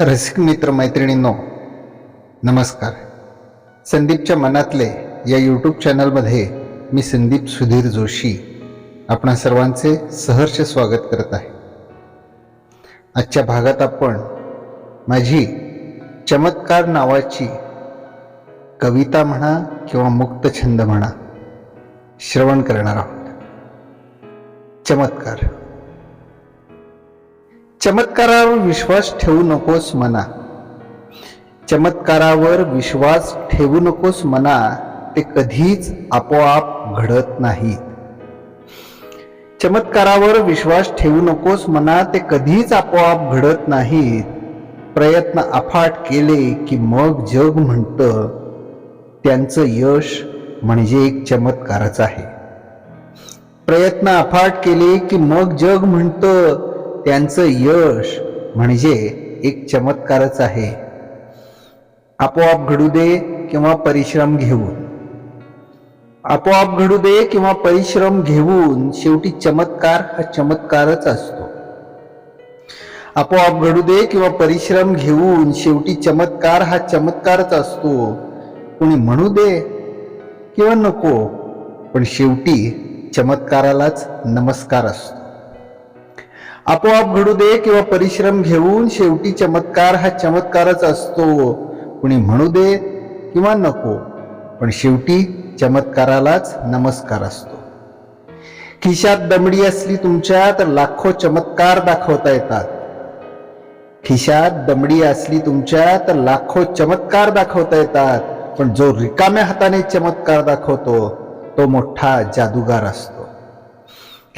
रसिक मित्र मैत्रिणींनो नमस्कार. संदीपच्या मनातले या यूट्यूब चॅनलमध्ये मी संदीप सुधीर जोशी आपणा सर्वांचे सहर्ष स्वागत करत आहे. आजच्या भागात आपण माझी चमत्कार नावाची कविता म्हणा किंवा मुक्तछंद म्हणा श्रवण करणार आहोत. चमत्कार. चमत्कारावर विश्वास ठेवू नकोस म्हणा चमत्कारावर विश्वास ठेवू नकोस म्हणा ते कधीच आपोआप घडत नाहीत. चमत्कारावर विश्वास ठेवू नकोस म्हणा ते कधीच आपोआप घडत नाहीत. प्रयत्न अफाट केले की मग जग म्हणतं त्यांचं यश म्हणजे एक चमत्कारच आहे. प्रयत्न अफाट केले की मग जग म्हणतं त्यांचं यश म्हणजे एक चमत्कारच आहे. आपोआप घडू दे किंवा परिश्रम घेऊन. आपोआप घडू दे किंवा परिश्रम घेऊन शेवटी चमत्कार हा चमत्कारच असतो. आपोआप घडू दे किंवा परिश्रम घेऊन शेवटी चमत्कार हा चमत्कारच असतो. कोणी म्हणू दे किंवा नको पण शेवटी चमत्कारालाच नमस्कार असतो. आपोआप घडू दे किंवा परिश्रम घेऊन शेवटी चमत्कार हा चमत्कारच असतो. कुणी म्हणू दे किंवा नको पण शेवटी चमत्कारालाच नमस्कार असतो. खिशात दमडी असली तुमच्या तर लाखो चमत्कार दाखवता येतात. खिशात दमडी असली तुमच्या तर लाखो चमत्कार दाखवता येतात. पण जो रिकाम्या हाताने चमत्कार दाखवतो तो मोठा जादूगार असतो.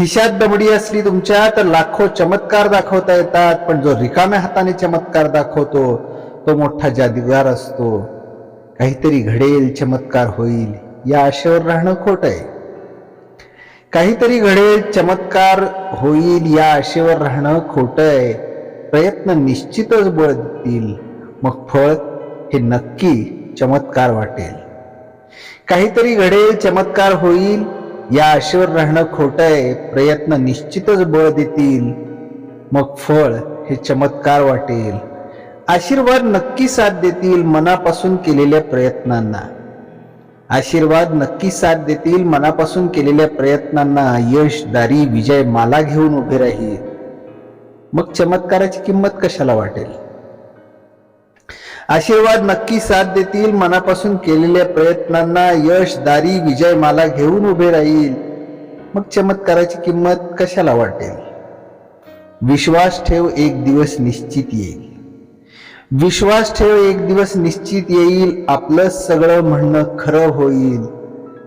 खिशात दमडी असली तुमच्या तर लाखो चमत्कार दाखवता येतात पण जो रिकाम्या हाताने चमत्कार दाखवतो तो मोठा जादूगार असतो. काहीतरी घडेल चमत्कार होईल या आशेवर राहणं खोट आहे. काहीतरी घडेल चमत्कार होईल या आशेवर राहणं खोट आहे. प्रयत्न निश्चितच बळ देतील मग फळ हे नक्की चमत्कार वाटेल. काहीतरी घडेल चमत्कार होईल या आशेवर राहणं खोटं आहे. प्रयत्न निश्चितच बळ देतील. मग फळ हे चमत्कार वाटेल. आशीर्वाद नक्की साथ देतील मनापासून केलेल्या प्रयत्नांना. आशीर्वाद नक्की साथ देतील मनापासून केलेल्या प्रयत्नांना यश दारी विजय माला घेऊन उभे राहील. मग चमत्काराची किंमत कशाला वाटेल? आशीर्वाद नक्की साथ देतील. मनापासून केलेल्या प्रयत्नांना यश दारी विजय माला घेऊन उभे राहील. मग चमत्काराची किंमत कशाला वाटेल? विश्वास ठेव एक दिवस निश्चित येईल. विश्वास ठेव एक दिवस निश्चित येईल. आपलं सगळं म्हणणं खरं होईल.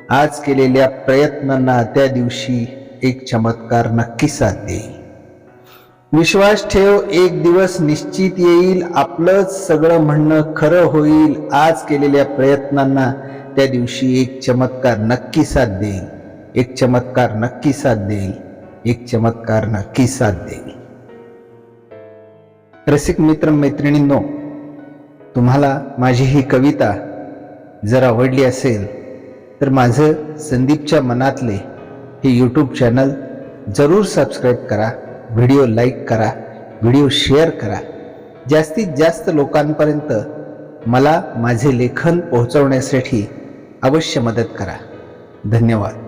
आज केलेल्या प्रयत्नांना त्या दिवशी एक चमत्कार नक्की साथ देईल. विश्वास ठेव एक दिवस निश्चित येईल. आपलंच सगळं म्हणणं खरं होईल. आज केलेल्या प्रयत्नांना त्या दिवशी एक चमत्कार नक्की साथ देईल. एक चमत्कार नक्की साथ देईल. एक चमत्कार नक्की साथ देईल. रसिक मित्र मैत्रिणींनो तुम्हाला माझी ही कविता जर आवडली असेल तर माझं संदीपच्या मनातले हे यूट्यूब चॅनल जरूर सबस्क्राईब करा. व्हिडिओ लाईक करा व्हिडिओ शेअर करा. जास्तीत जास्त लोकांपर्यंत मला माझे लेखन पोहोचवण्यासाठी अवश्य मदत करा. धन्यवाद.